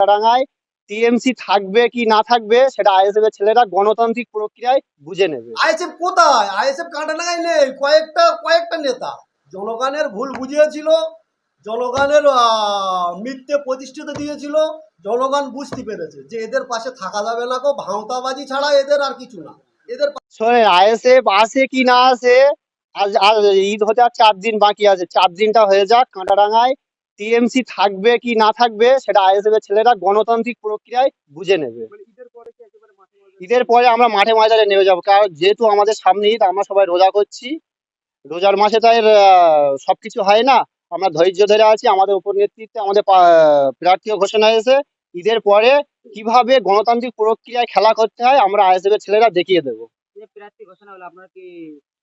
কাটারাঙ্গায় TMC থাকবে কি না থাকবে সেটা আইএসএফ এর ছেলেরা গণতান্ত্রিক প্রক্রিয়ায় বুঝে নেবে। আইএসএফ কোথায়? আইএসএফ কাঁটানাগায় নেই। কয়েকটা কয়েকটা নেতা। জনগণের ভুল বুঝিয়েছিল জনগণের মিথ্যে প্রতিষ্ঠিত দিয়েছিল জনগণ বুঝতে পেরেছে যে এদের পাশে থাকা যাবে না কো ভাঁওতাবাজি ছাড়া এদের আর কিছু না। এদের শোনেন আইএসএফ আসে কি না আসে আজ আজ ঈদ হতে আর চার দিন বাকি আছে। চার দিনটা হয়ে যাক কাঁটারাঙ্গায় টিএমসি থাকবে কি না থাকবে সেটা আইএসএফ এর ছেলেরা গণতান্ত্রিক প্রক্রিয়ায় বুঝে নেবে। ঈদের পরে আমরা মাঠে ময়দানে নেমে যাব। কারণ যেহেতু আমাদের সামনে ঈদ আমরা সবাই রোজা করছি। রোজার মাসে তাই সবকিছু হয় না। আমরা ধৈর্য ধরে আছি আমাদের উপর নেতৃত্বে আমাদের পা- প্রার্থীও ঘোষণা হয়েছে। ঈদের পরে কীভাবে গণতান্ত্রিক প্রক্রিয়ায় খেলা করতে হয় আমরা আইএসএফ এর ছেলেরা দেখিয়ে দেবো। প্রার্থী ঘোষণা হলো আপনারা কি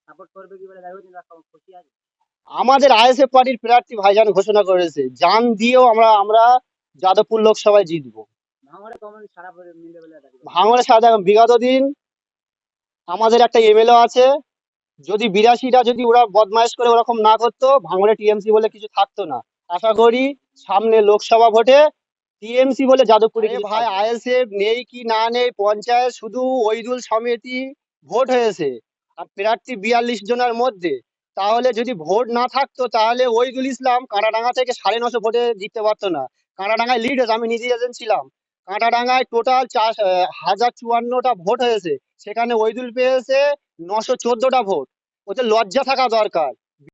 সাপোর্ট করবে কি বলে? খুশি আছে আমাদের আইএসএফ পার্টির প্রার্থী ভাইজান ঘোষণা করেছে জান দিয়েও আমরা আমরা যাদবপুর লোকসভায় জিতবো। ভাঙড়ে সারা বিগত দিন আমাদের একটা এমএলএ আছে যদি বিরাশিটা যদি ওরা বদমাইশ করে ওরকম না করতো ভাঙড়ে টিএমসি বলে কিছু থাকতো না। আশা করি সামনে লোকসভা ভোটে টিএমসি বলে যাদবপুরে ভাই আইএসএফ নেই কি না নেই পঞ্চায়েত শুধু ওইদুল সমিতি ভোট হয়েছে। আর প্রার্থী বিয়াল্লিশ জনের মধ্যে তাহলে যদি ভোট না থাকতো, তাহলে ওইদুল ইসলাম কাঁটাডাঙ্গা থেকে সাড়ে নশো ভোটে জিততে পারতো না। কাঁটাডাঙ্গায় লিড হয়েছে, আমি নিজে এজেন্ট ছিলাম। কাঁটাডাঙ্গায় টোটাল চার হাজার চুয়ান্নটা ভোট হয়েছে। সেখানে ওইদুল পেয়েছে নশো চোদ্দটা ভোট। ওতে লজ্জা থাকা দরকার।